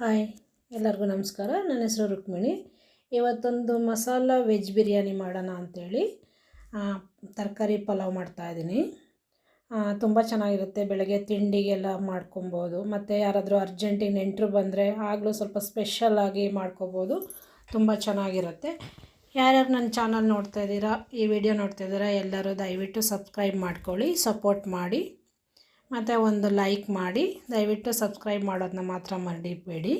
Hi, ಎಲ್ಲರಿಗೂ ನಮಸ್ಕಾರ. ನನ್ನ ಹೆಸರು ರುಕ್ಮಿಣಿ. ಇವತ್ತೊಂದು ಮಸಾಲ ವೆಜ್ ಬಿರಿಯಾನಿ ಮಾಡೋಣ ಅಂಥೇಳಿ ತರಕಾರಿ ಪಲಾವ್ ಮಾಡ್ತಾಯಿದ್ದೀನಿ ತುಂಬ ಚೆನ್ನಾಗಿರುತ್ತೆ. ಬೆಳಗ್ಗೆ ತಿಂಡಿಗೆಲ್ಲ ಮಾಡ್ಕೊಬೋದು. ಮತ್ತು ಯಾರಾದರೂ ಅರ್ಜೆಂಟಿಗೆ ನೆಂಟರು ಬಂದರೆ ಆಗಲೂ ಸ್ವಲ್ಪ ಸ್ಪೆಷಲಾಗಿ ಮಾಡ್ಕೊಬೋದು. ತುಂಬ ಚೆನ್ನಾಗಿರುತ್ತೆ. ಯಾರ್ಯಾರು ನನ್ನ ಚಾನಲ್ ನೋಡ್ತಾ ಇದ್ದೀರಾ, ಈ ವಿಡಿಯೋ ನೋಡ್ತಾ ಇದ್ದೀರಾ, ಎಲ್ಲರೂ ದಯವಿಟ್ಟು ಸಬ್ಸ್ಕ್ರೈಬ್ ಮಾಡ್ಕೊಳ್ಳಿ ಸಪೋರ್ಟ್ ಮಾಡಿ. ಮತ್ತು ಒಂದು ಲೈಕ್ ಮಾಡಿ, ದಯವಿಟ್ಟು ಸಬ್ಸ್ಕ್ರೈಬ್ ಮಾಡೋದನ್ನ ಮಾತ್ರ ಮರಿಬೇಡಿ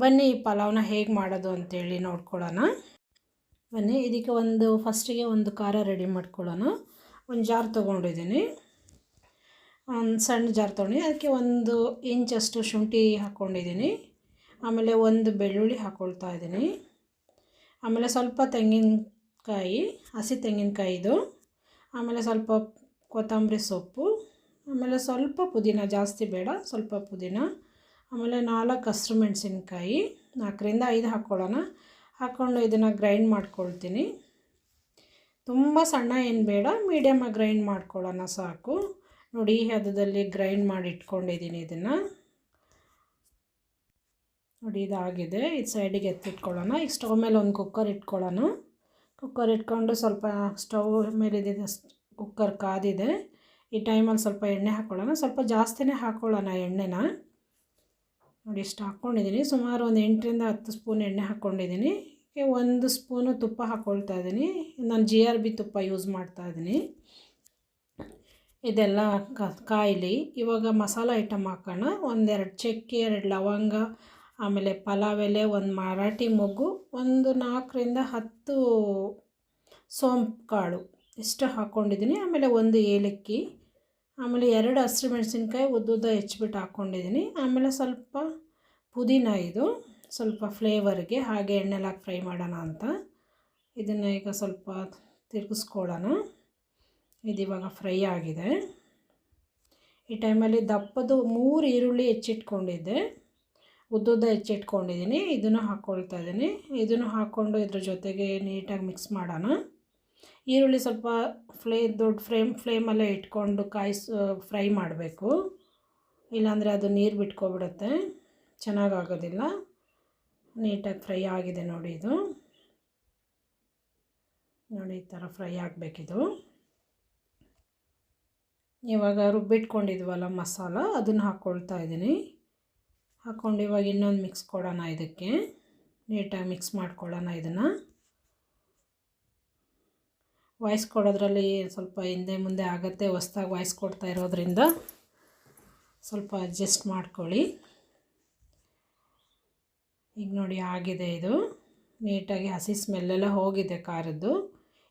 ಬನ್ನಿ ಈ ಪಲಾವ್ನ ಹೇಗೆ ಮಾಡೋದು ಅಂತೇಳಿ ನೋಡ್ಕೊಳ್ಳೋಣ. ಬನ್ನಿ, ಇದಕ್ಕೆ ಒಂದು ಫಸ್ಟಿಗೆ ಒಂದು ಖಾರ ರೆಡಿ ಮಾಡ್ಕೊಳ್ಳೋಣ. ಒಂದು ಜಾರ್ ತೊಗೊಂಡಿದ್ದೀನಿ. ಒಂದು ಸಣ್ಣ ಜಾರ್ ತೊಗೊಂಡು ಅದಕ್ಕೆ ಒಂದು ಇಂಚಷ್ಟು ಶುಂಠಿ ಹಾಕ್ಕೊಂಡಿದ್ದೀನಿ ಆಮೇಲೆ ಒಂದು ಬೆಳ್ಳುಳ್ಳಿ ಹಾಕ್ಕೊಳ್ತಾ ಇದ್ದೀನಿ. ಆಮೇಲೆ ಸ್ವಲ್ಪ ತೆಂಗಿನಕಾಯಿ, ಹಸಿ ತೆಂಗಿನಕಾಯಿದು ಆಮೇಲೆ ಸ್ವಲ್ಪ ಕೊತ್ತಂಬರಿ ಸೊಪ್ಪು. ಆಮೇಲೆ ಸ್ವಲ್ಪ ಪುದೀನ ಜಾಸ್ತಿ ಬೇಡ, ಸ್ವಲ್ಪ ಪುದೀನ. ಆಮೇಲೆ ನಾಲ್ಕು ಹಸಿರು ಮೆಣಸಿನ್ಕಾಯಿ ನಾಲ್ಕರಿಂದ ಐದು ಹಾಕ್ಕೊಳ್ಳೋಣ ಹಾಕ್ಕೊಂಡು ಇದನ್ನು ಗ್ರೈಂಡ್ ಮಾಡ್ಕೊಳ್ತೀನಿ. ತುಂಬ ಸಣ್ಣ ಏನು ಬೇಡ ಮೀಡಿಯಮಾಗಿ ಗ್ರೈಂಡ್ ಮಾಡ್ಕೊಳ್ಳೋಣ ಸಾಕು. ನೋಡಿ, ಈ ಹದದಲ್ಲಿ ಗ್ರೈಂಡ್ ಮಾಡಿ ಇಟ್ಕೊಂಡಿದ್ದೀನಿ ಇದನ್ನು. ನೋಡಿ, ಇದಾಗಿದೆ. ಇದು ಸೈಡಿಗೆ ಎತ್ತಿಟ್ಕೊಳ್ಳೋಣ. ಈಗ ಸ್ಟವ್ ಮೇಲೆ ಒಂದು ಕುಕ್ಕರ್ ಇಟ್ಕೊಳ್ಳೋಣ. ಕುಕ್ಕರ್ ಇಟ್ಕೊಂಡು ಸ್ವಲ್ಪ ಸ್ಟವ್ ಮೇಲಿದ್ದ ಕುಕ್ಕರ್ ಕಾದಿದೆ. ಈ ಟೈಮಲ್ಲಿ ಸ್ವಲ್ಪ ಎಣ್ಣೆ ಹಾಕ್ಕೊಳ್ಳೋಣ ಸ್ವಲ್ಪ ಜಾಸ್ತಿನೇ ಹಾಕ್ಕೊಳ್ಳೋಣ ಎಣ್ಣೆನ. ನೋಡಿ, ಇಷ್ಟು ಹಾಕ್ಕೊಂಡಿದ್ದೀನಿ. ಸುಮಾರು ಒಂದು ಎಂಟರಿಂದ ಹತ್ತು ಸ್ಪೂನ್ ಎಣ್ಣೆ ಹಾಕ್ಕೊಂಡಿದ್ದೀನಿ. ಒಂದು ಸ್ಪೂನು ತುಪ್ಪ ಹಾಕ್ಕೊಳ್ತಾ ಇದ್ದೀನಿ. ನಾನು ಜಿ ಆರ್ ಬಿ ತುಪ್ಪ ಯೂಸ್ ಮಾಡ್ತಾ ಇದ್ದೀನಿ. ಇದೆಲ್ಲ ಕಾಯಿಲಿ. ಇವಾಗ ಮಸಾಲ ಐಟಮ್ ಹಾಕೋಣ. ಒಂದೆರಡು ಚಕ್ಕೆ, ಎರಡು ಲವಂಗ, ಆಮೇಲೆ ಪಲಾವ್ ಎಲೆ, ಒಂದು ಮರಾಠಿ ಮೊಗ್ಗು, ಒಂದು ನಾಲ್ಕರಿಂದ ಹತ್ತು ಸೋಂಪು ಕಾಳು. ಇಷ್ಟು ಹಾಕ್ಕೊಂಡಿದ್ದೀನಿ. ಆಮೇಲೆ ಒಂದು ಏಲಕ್ಕಿ. ಆಮೇಲೆ ಎರಡು ಹಸಿರು ಮೆಣಸಿನ್ಕಾಯಿ ಉದ್ದುದ್ದ ಹೆಚ್ಚಿಬಿಟ್ಟು ಹಾಕ್ಕೊಂಡಿದ್ದೀನಿ. ಆಮೇಲೆ ಸ್ವಲ್ಪ ಪುದೀನ ಇದು, ಸ್ವಲ್ಪ ಫ್ಲೇವರ್ಗೆ ಹಾಗೆ ಎಣ್ಣೆಲ್ಲ ಫ್ರೈ ಮಾಡೋಣ ಅಂತ. ಇದನ್ನು ಈಗ ಸ್ವಲ್ಪ ತಿರುಗಿಸ್ಕೊಳ್ಳೋಣ. ಇದಿವಾಗ ಫ್ರೈ ಆಗಿದೆ. ಈ ಟೈಮಲ್ಲಿ ದಪ್ಪದು ಮೂರು ಈರುಳ್ಳಿ ಹೆಚ್ಚಿಟ್ಕೊಂಡಿದ್ದೆ. ಉದ್ದುದ್ದ ಹೆಚ್ಚಿಟ್ಕೊಂಡಿದ್ದೀನಿ. ಇದನ್ನು ಹಾಕ್ಕೊಳ್ತಾ ಇದ್ದೀನಿ. ಇದನ್ನು ಹಾಕ್ಕೊಂಡು ಇದ್ರ ಜೊತೆಗೆ ನೀಟಾಗಿ ಮಿಕ್ಸ್ ಮಾಡೋಣ. ಈರುಳ್ಳಿ ಸ್ವಲ್ಪ ಫ್ಲೇ, ದೊಡ್ಡ ಫ್ಲೇಮ್ ಫ್ಲೇಮಲ್ಲೇ ಇಟ್ಕೊಂಡು ಕಾಯಿಸ್ ಫ್ರೈ ಮಾಡಬೇಕು. ಇಲ್ಲಾಂದರೆ ಅದು ನೀರು ಬಿಟ್ಕೊಬಿಡುತ್ತೆ. ಚೆನ್ನಾಗಾಗೋದಿಲ್ಲ. ನೀಟಾಗಿ ಫ್ರೈ ಆಗಿದೆ ನೋಡಿ ಇದು. ನೋಡಿ, ಈ ಥರ ಫ್ರೈ ಆಗಬೇಕಿದು. ಇವಾಗ ರುಬ್ಬಿಟ್ಕೊಂಡಿದ್ವಲ್ಲ ಮಸಾಲ, ಅದನ್ನು ಹಾಕ್ಕೊಳ್ತಾ ಇದ್ದೀನಿ. ಹಾಕ್ಕೊಂಡು ಇವಾಗ ಇನ್ನೊಂದು ಮಿಕ್ಸ್ ಕೊಡೋಣ ಇದಕ್ಕೆ. ನೀಟಾಗಿ ಮಿಕ್ಸ್ ಮಾಡ್ಕೊಳ್ಳೋಣ ಇದನ್ನು. ವಾಯ್ಸ್ ಕೊಡೋದ್ರಲ್ಲಿ ಸ್ವಲ್ಪ ಹಿಂದೆ ಮುಂದೆ ಆಗುತ್ತೆ, ಹೊಸ್ದಾಗಿ ವಾಯ್ಸ್ ಕೊಡ್ತಾ ಇರೋದ್ರಿಂದ ಸ್ವಲ್ಪ ಅಡ್ಜಸ್ಟ್ ಮಾಡ್ಕೊಳ್ಳಿ. ಈಗ ನೋಡಿ ಆಗಿದೆ ಇದು. ನೀಟಾಗಿ ಹಸಿ ಸ್ಮೆಲ್ಲೆಲ್ಲ ಹೋಗಿದೆ ಖಾರದ್ದು.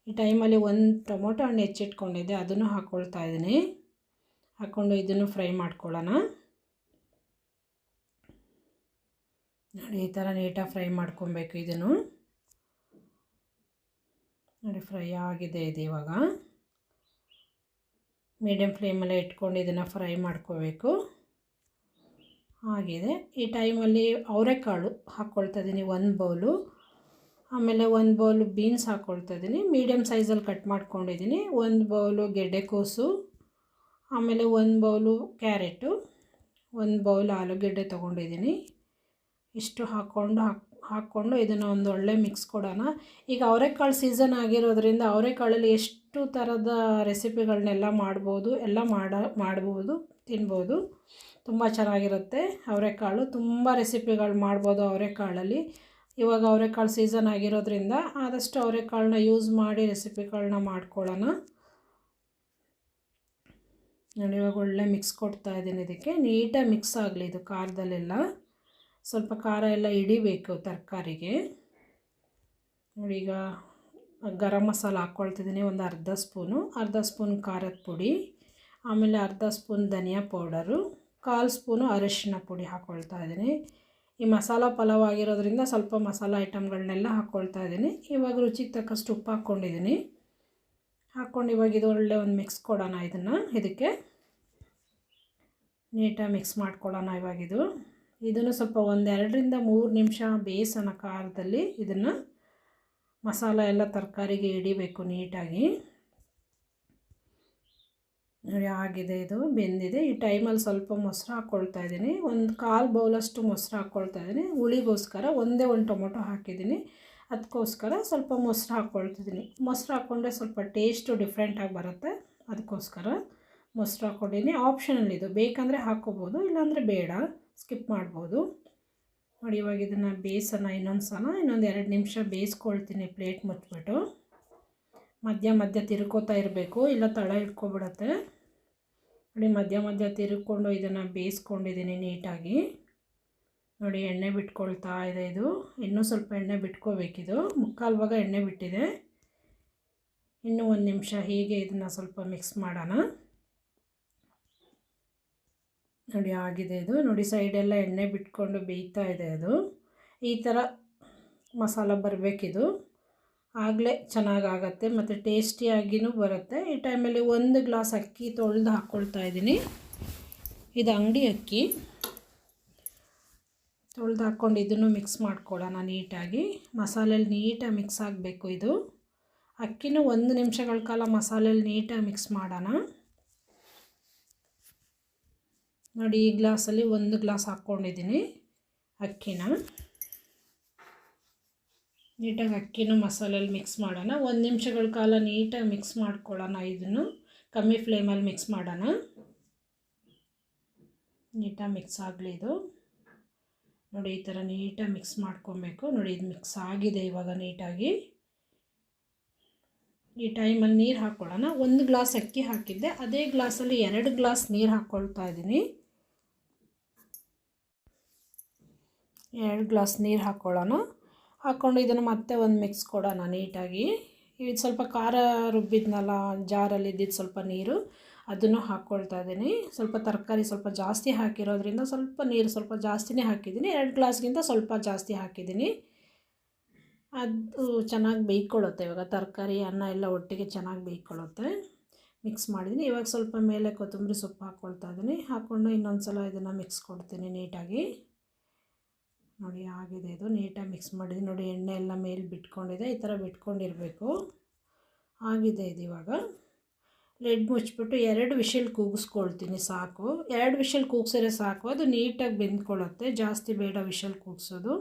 ಈ ಟೈಮಲ್ಲಿ ಒಂದು ಟೊಮೊಟೊ ಹಣ್ಣು ಹೆಚ್ಚಿಟ್ಕೊಂಡಿದ್ದೆ, ಅದನ್ನು ಹಾಕ್ಕೊಳ್ತಾ ಇದ್ದೀನಿ. ಹಾಕ್ಕೊಂಡು ಇದನ್ನು ಫ್ರೈ ಮಾಡ್ಕೊಳ್ಳೋಣ. ನೋಡಿ, ಈ ಥರ ನೀಟಾಗಿ ಫ್ರೈ ಮಾಡ್ಕೊಬೇಕು ಇದನ್ನು. ನೋಡಿ ಫ್ರೈ ಆಗಿದೆ ಇದು ಇವಾಗ. ಮೀಡಿಯಮ್ ಫ್ಲೇಮಲ್ಲೇ ಇಟ್ಕೊಂಡು ಇದನ್ನು ಫ್ರೈ ಮಾಡ್ಕೋಬೇಕು. ಆಗಿದೆ. ಈ ಟೈಮಲ್ಲಿ ಅವರೆಕಾಳು ಹಾಕ್ಕೊಳ್ತಾ ಇದ್ದೀನಿ ಒಂದು ಬೌಲು. ಆಮೇಲೆ ಒಂದು ಬೌಲು ಬೀನ್ಸ್ ಹಾಕ್ಕೊಳ್ತಾ ಇದ್ದೀನಿ ಮೀಡಿಯಮ್ ಸೈಜಲ್ಲಿ ಕಟ್ ಮಾಡ್ಕೊಂಡಿದ್ದೀನಿ ಒಂದು ಬೌಲು ಗೆಡ್ಡೆಕೋಸು. ಆಮೇಲೆ ಒಂದು ಬೌಲು ಕ್ಯಾರೆಟು. ಒಂದು ಬೌಲ್ ಆಲೂಗೆಡ್ಡೆ ತೊಗೊಂಡಿದ್ದೀನಿ ಇಷ್ಟು ಹಾಕ್ಕೊಂಡು ಹಾಕ್ ಹಾಕ್ಕೊಂಡು ಇದನ್ನು ಒಂದು ಒಳ್ಳೆ ಮಿಕ್ಸ್ ಕೊಡೋಣ. ಈಗ ಅವರೆಕಾಳು ಸೀಸನ್ ಆಗಿರೋದ್ರಿಂದ ಅವರೆಕಾಳಲ್ಲಿ ಎಷ್ಟು ಥರದ ರೆಸಿಪಿಗಳನ್ನೆಲ್ಲ ಮಾಡ್ಬೋದು, ಎಲ್ಲ ಮಾಡ, ಮಾಡ್ಬೋದು, ತಿನ್ಬೋದು, ತುಂಬ ಚೆನ್ನಾಗಿರುತ್ತೆ ಅವರೆಕಾಳು. ತುಂಬ ರೆಸಿಪಿಗಳು ಮಾಡ್ಬೋದು ಅವರೆಕಾಳಲ್ಲಿ. ಇವಾಗ ಅವರೆಕಾಳು ಸೀಸನ್ ಆಗಿರೋದ್ರಿಂದ ಆದಷ್ಟು ಅವರೆಕಾಳನ್ನ ಯೂಸ್ ಮಾಡಿ ರೆಸಿಪಿಗಳನ್ನ ಮಾಡ್ಕೊಳ್ಳೋಣ. ನಾನು ಇವಾಗ ಒಳ್ಳೆ ಮಿಕ್ಸ್ ಕೊಡ್ತಾ ಇದ್ದೀನಿ ಇದಕ್ಕೆ. ನೀಟಾಗಿ ಮಿಕ್ಸ್ ಆಗಲಿ ಇದು ಖಾರದಲ್ಲೆಲ್ಲ. ಸ್ವಲ್ಪ ಖಾರ ಎಲ್ಲ ಹಿಡಿಬೇಕು ತರಕಾರಿಗೆ. ನೋಡಿ ಈಗ ಗರಂ ಮಸಾಲ ಹಾಕ್ಕೊಳ್ತಿದ್ದೀನಿ, ಒಂದು ಅರ್ಧ ಸ್ಪೂನು. ಅರ್ಧ ಸ್ಪೂನ್ ಖಾರದ ಪುಡಿ, ಆಮೇಲೆ ಅರ್ಧ ಸ್ಪೂನ್ ಧನಿಯಾ ಪೌಡರು, ಕಾಲು ಸ್ಪೂನು ಅರಿಶಿನ ಪುಡಿ ಹಾಕ್ಕೊಳ್ತಾ ಇದ್ದೀನಿ. ಈ ಮಸಾಲ ಪಲಾವ್ ಆಗಿರೋದ್ರಿಂದ ಸ್ವಲ್ಪ ಮಸಾಲ ಐಟಮ್ಗಳನ್ನೆಲ್ಲ ಹಾಕ್ಕೊಳ್ತಾ ಇದ್ದೀನಿ. ಇವಾಗ ರುಚಿಗೆ ತಕ್ಕಷ್ಟು ಉಪ್ಪು ಹಾಕ್ಕೊಂಡಿದ್ದೀನಿ. ಹಾಕ್ಕೊಂಡು ಇವಾಗ ಇದು ಒಳ್ಳೆ ಒಂದು ಮಿಕ್ಸ್ ಕೊಡೋಣ ಇದನ್ನು, ಇದಕ್ಕೆ. ನೀಟಾಗಿ ಮಿಕ್ಸ್ ಮಾಡ್ಕೊಳ್ಳೋಣ ಇವಾಗಿದು ಇದನ್ನು ಸ್ವಲ್ಪ ಒಂದೆರಡರಿಂದ ಮೂರು ನಿಮಿಷ ಬೇಯಿಸೋಣ ಖಾರದಲ್ಲಿ ಇದನ್ನು ಮಸಾಲ ಎಲ್ಲ ತರಕಾರಿಗೆ ಹಿಡಿಬೇಕು ನೀಟಾಗಿ. ನೋಡಿ, ಆಗಿದೆ ಇದು, ಬೆಂದಿದೆ. ಈ ಟೈಮಲ್ಲಿ ಸ್ವಲ್ಪ ಮೊಸರು ಹಾಕ್ಕೊಳ್ತಾ ಇದ್ದೀನಿ. ಒಂದು ಕಾಲು ಬೌಲಷ್ಟು ಮೊಸರು ಹಾಕ್ಕೊಳ್ತಾ ಇದ್ದೀನಿ. ಹುಳಿಗೋಸ್ಕರ ಒಂದೇ ಒಂದು ಟೊಮೊಟೊ ಹಾಕಿದ್ದೀನಿ. ಅದಕ್ಕೋಸ್ಕರ ಸ್ವಲ್ಪ ಮೊಸರು ಹಾಕ್ಕೊಳ್ತಿದ್ದೀನಿ ಮೊಸರು ಹಾಕ್ಕೊಂಡ್ರೆ ಸ್ವಲ್ಪ ಟೇಸ್ಟು ಡಿಫ್ರೆಂಟಾಗಿ ಬರುತ್ತೆ. ಅದಕ್ಕೋಸ್ಕರ ಮೊಸರು ಹಾಕ್ಕೊಂಡಿದ್ದೀನಿ ಆಪ್ಷನಲ್ ಇದು, ಬೇಕಂದರೆ ಹಾಕ್ಕೋಬೋದು ಇಲ್ಲಾಂದರೆ ಬೇಡ. ಸ್ಕಿಪ್ ಮಾಡ್ಬೋದು. ನೋಡಿ, ಇವಾಗ ಇದನ್ನು ಬೇಯಿಸೋಣ ಇನ್ನೊಂದು ಸಲ ಇನ್ನೊಂದು ಎರಡು ನಿಮಿಷ ಬೇಯಿಸ್ಕೊಳ್ತೀನಿ, ಪ್ಲೇಟ್ ಮುಚ್ಚಿಬಿಟ್ಟು. ಮಧ್ಯ ಮಧ್ಯ ತಿರ್ಕೋತಾ ಇರಬೇಕು. ಇಲ್ಲ ತಳ ಇಟ್ಕೊಬಿಡತ್ತೆ ನೋಡಿ, ಮಧ್ಯ ಮಧ್ಯ ತಿರುಗ್ಕೊಂಡು ಇದನ್ನು ಬೇಯಿಸ್ಕೊಂಡಿದ್ದೀನಿ ನೀಟಾಗಿ. ನೋಡಿ, ಎಣ್ಣೆ ಬಿಟ್ಕೊಳ್ತಾ ಇದೆ ಇದು. ಇನ್ನೂ ಸ್ವಲ್ಪ ಎಣ್ಣೆ ಬಿಟ್ಕೋಬೇಕಿದು. ಮುಕ್ಕಾಲು ಭಾಗ ಎಣ್ಣೆ ಬಿಟ್ಟಿದೆ. ಇನ್ನೂ ಒಂದು ನಿಮಿಷ ಹೀಗೆ ಇದನ್ನು ಸ್ವಲ್ಪ ಮಿಕ್ಸ್ ಮಾಡೋಣ. ನೋಡಿ ಆಗಿದೆ ಇದು. ನೋಡಿ ಸೈಡೆಲ್ಲ ಎಣ್ಣೆ ಬಿಟ್ಕೊಂಡು ಬೇಯ್ತಾ ಇದೆ ಅದು. ಈ ಥರ ಮಸಾಲ ಬರಬೇಕಿದು. ಆಗಲೇ ಚೆನ್ನಾಗಾಗತ್ತೆ ಮತ್ತು ಟೇಸ್ಟಿಯಾಗಿಯೂ ಬರುತ್ತೆ. ಈ ಟೈಮಲ್ಲಿ ಒಂದು ಗ್ಲಾಸ್ ಅಕ್ಕಿ ತೊಳೆದು ಹಾಕ್ಕೊಳ್ತಾ ಇದ್ದೀನಿ. ಇದು ಅಂಗಡಿ ಅಕ್ಕಿ. ತೊಳೆದು ಹಾಕ್ಕೊಂಡು ಇದನ್ನು ಮಿಕ್ಸ್ ಮಾಡ್ಕೊಳ್ಳೋಣ ನೀಟಾಗಿ. ಮಸಾಲೆಯಲ್ಲಿ ನೀಟಾಗಿ ಮಿಕ್ಸ್ ಆಗಬೇಕು ಇದು. ಅಕ್ಕಿನೂ ಒಂದು ನಿಮಿಷಗಳ ಕಾಲ ಮಸಾಲೆಯಲ್ಲಿ ನೀಟಾಗಿ ಮಿಕ್ಸ್ ಮಾಡೋಣ. ನೋಡಿ, ಈ ಗ್ಲಾಸಲ್ಲಿ ಒಂದು ಗ್ಲಾಸ್ ಹಾಕ್ಕೊಂಡಿದ್ದೀನಿ. ಅಕ್ಕಿನ. ನೀಟಾಗಿ ಅಕ್ಕಿನೂ ಮಸಾಲೆಯಲ್ಲಿ ಮಿಕ್ಸ್ ಮಾಡೋಣ. ಒಂದು ನಿಮಿಷಗಳ ಕಾಲ ನೀಟಾಗಿ ಮಿಕ್ಸ್ ಮಾಡ್ಕೊಳ್ಳೋಣ ಇದನ್ನು. ಕಮ್ಮಿ ಫ್ಲೇಮಲ್ಲಿ ಮಿಕ್ಸ್ ಮಾಡೋಣ. ನೀಟಾಗಿ ಮಿಕ್ಸ್ ಆಗಲಿ ಇದು. ನೋಡಿ, ಈ ಥರ ನೀಟಾಗಿ ಮಿಕ್ಸ್ ಮಾಡ್ಕೊಬೇಕು. ನೋಡಿ, ಇದು ಮಿಕ್ಸ್ ಆಗಿದೆ ಇವಾಗ ನೀಟಾಗಿ. ಈ ಟೈಮಲ್ಲಿ ನೀರು ಹಾಕ್ಕೊಳ್ಳೋಣ. ಒಂದು ಗ್ಲಾಸ್ ಅಕ್ಕಿ ಹಾಕಿದ್ದೆ. ಅದೇ ಗ್ಲಾಸಲ್ಲಿ ಎರಡು ಗ್ಲಾಸ್ ನೀರು ಹಾಕ್ಕೊಳ್ತಾ ಇದ್ದೀನಿ. ಎರಡು ಗ್ಲಾಸ್ ನೀರು ಹಾಕ್ಕೊಳ್ಳೋಣ ಹಾಕ್ಕೊಂಡು ಇದನ್ನು ಮತ್ತೆ ಒಂದು ಮಿಕ್ಸ್ ಕೊಡೋಣ ನೀಟಾಗಿ. ಇದು ಸ್ವಲ್ಪ ಖಾರ ರುಬ್ಬಿದ್ನಲ್ಲ, ಜಾರಲ್ಲಿ ಇದ್ದಿದ್ದು ಸ್ವಲ್ಪ ನೀರು, ಅದನ್ನು ಹಾಕ್ಕೊಳ್ತಾ ಇದ್ದೀನಿ. ಸ್ವಲ್ಪ ತರಕಾರಿ ಸ್ವಲ್ಪ ಜಾಸ್ತಿ ಹಾಕಿರೋದ್ರಿಂದ ಸ್ವಲ್ಪ ನೀರು ಸ್ವಲ್ಪ ಜಾಸ್ತಿನೇ ಹಾಕಿದ್ದೀನಿ. ಎರಡು ಗ್ಲಾಸ್ಗಿಂತ ಸ್ವಲ್ಪ ಜಾಸ್ತಿ ಹಾಕಿದ್ದೀನಿ. ಅದು ಚೆನ್ನಾಗಿ ಬೇಯ್ಕೊಳ್ಳುತ್ತೆ. ಇವಾಗ ತರಕಾರಿ, ಅನ್ನ ಎಲ್ಲ ಒಟ್ಟಿಗೆ ಚೆನ್ನಾಗಿ ಬೇಯ್ಕೊಳ್ಳುತ್ತೆ. ಮಿಕ್ಸ್ ಮಾಡಿದ್ದೀನಿ. ಇವಾಗ ಸ್ವಲ್ಪ ಮೇಲೆ ಕೊತ್ತಂಬರಿ ಸೊಪ್ಪು ಹಾಕ್ಕೊಳ್ತಾ ಇದ್ದೀನಿ. ಹಾಕ್ಕೊಂಡು ಇನ್ನೊಂದು ಸಲ ಇದನ್ನು ಮಿಕ್ಸ್ ಕೊಡ್ತೀನಿ ನೀಟಾಗಿ. ನೋಡಿ ಆಗಿದೆ ಇದು. ನೀಟಾಗಿ ಮಿಕ್ಸ್ ಮಾಡಿದೆ ನೋಡಿ ಎಣ್ಣೆ ಎಲ್ಲ ಮೇಲೆ ಬಿಟ್ಕೊಂಡಿದೆ. ಈ ಥರ ಬಿಟ್ಕೊಂಡಿರಬೇಕು. ಆಗಿದೆ ಇದು ಇವಾಗ. ಲೆಡ್ ಮುಚ್ಚಿಬಿಟ್ಟು ಎರಡು ವಿಷಲ್ ಕೂಗಿಸ್ಕೊಳ್ತೀನಿ ಸಾಕು. ಎರಡು ವಿಷಲ್ ಕೂಗ್ಸಿದ್ರೆ ಸಾಕು. ಅದು ನೀಟಾಗಿ ಬೆಂದ್ಕೊಳ್ಳುತ್ತೆ. ಜಾಸ್ತಿ ಬೇಡ ವಿಷಲ್ ಕೂಗ್ಸೋದು.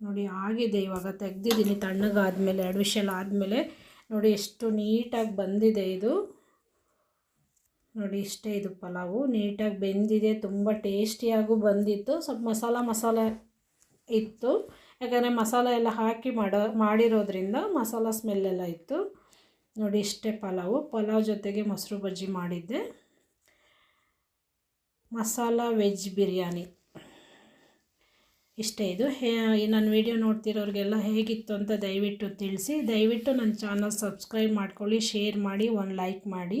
ನೋಡಿ ಆಗಿದೆ ಇವಾಗ. ತೆಗ್ದಿದ್ದೀನಿ ತಣ್ಣಗಾದಮೇಲೆ, ಎರಡು ವಿಷಲ್ ಆದಮೇಲೆ. ನೋಡಿ ಎಷ್ಟು ನೀಟಾಗಿ ಬಂದಿದೆ ಇದು. ನೋಡಿ, ಇಷ್ಟೇ ಇದು ಪಲಾವು. ನೀಟಾಗಿ ಬೆಂದಿದೆ, ತುಂಬ ಟೇಸ್ಟಿಯಾಗೂ ಬಂದಿತ್ತು. ಸ್ವಲ್ಪ ಮಸಾಲ ಮಸಾಲ ಇತ್ತು. ಯಾಕಂದರೆ ಮಸಾಲ ಎಲ್ಲ ಹಾಕಿ ಮಾಡೋ, ಮಾಡಿರೋದ್ರಿಂದ ಮಸಾಲ ಸ್ಮೆಲ್ಲೆಲ್ಲ ಇತ್ತು. ನೋಡಿ, ಇಷ್ಟೇ ಪಲಾವು. ಪಲಾವ್ ಜೊತೆಗೆ ಮೊಸರು ಬಜ್ಜಿ ಮಾಡಿದ್ದೆ. ಮಸಾಲ ವೆಜ್ ಬಿರಿಯಾನಿ. ಇಷ್ಟೇ ಇದು. ಹೇ ನನ್ನ ವಿಡಿಯೋ ನೋಡ್ತಿರೋರಿಗೆಲ್ಲ ಹೇಗಿತ್ತು ಅಂತ ದಯವಿಟ್ಟು ತಿಳಿಸಿ. ದಯವಿಟ್ಟು ನನ್ನ ಚಾನಲ್ ಸಬ್ಸ್ಕ್ರೈಬ್ ಮಾಡ್ಕೊಳ್ಳಿ, ಶೇರ್ ಮಾಡಿ, ಒಂದು ಲೈಕ್ ಮಾಡಿ.